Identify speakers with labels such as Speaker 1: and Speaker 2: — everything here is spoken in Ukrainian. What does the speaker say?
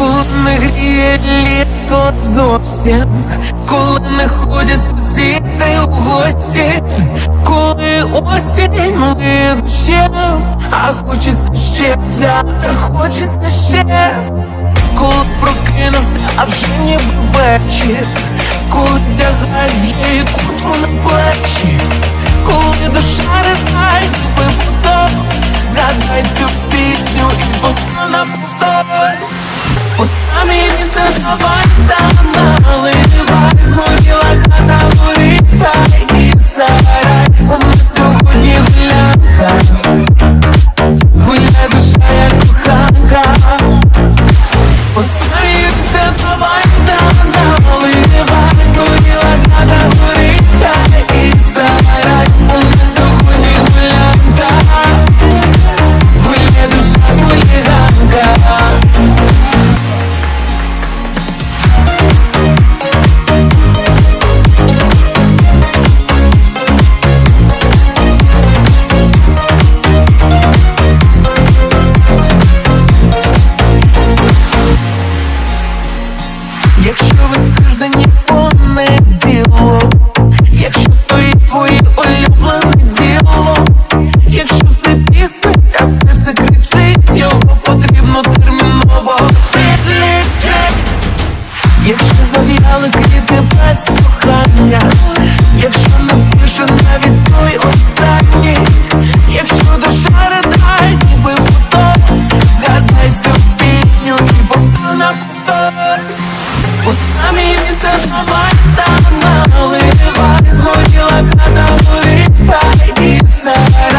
Speaker 1: коли не гріє літо зовсім, коли не ходять сусіди в гості, коли осінь лише, а хочеться ще свята, хочеться ще, коли прокинувся, а вже ніби вечір, коли вдягаєш вже і кутку на плечі, коли душа. Love. our Давай, давай, згоріла хата горить, хай і сай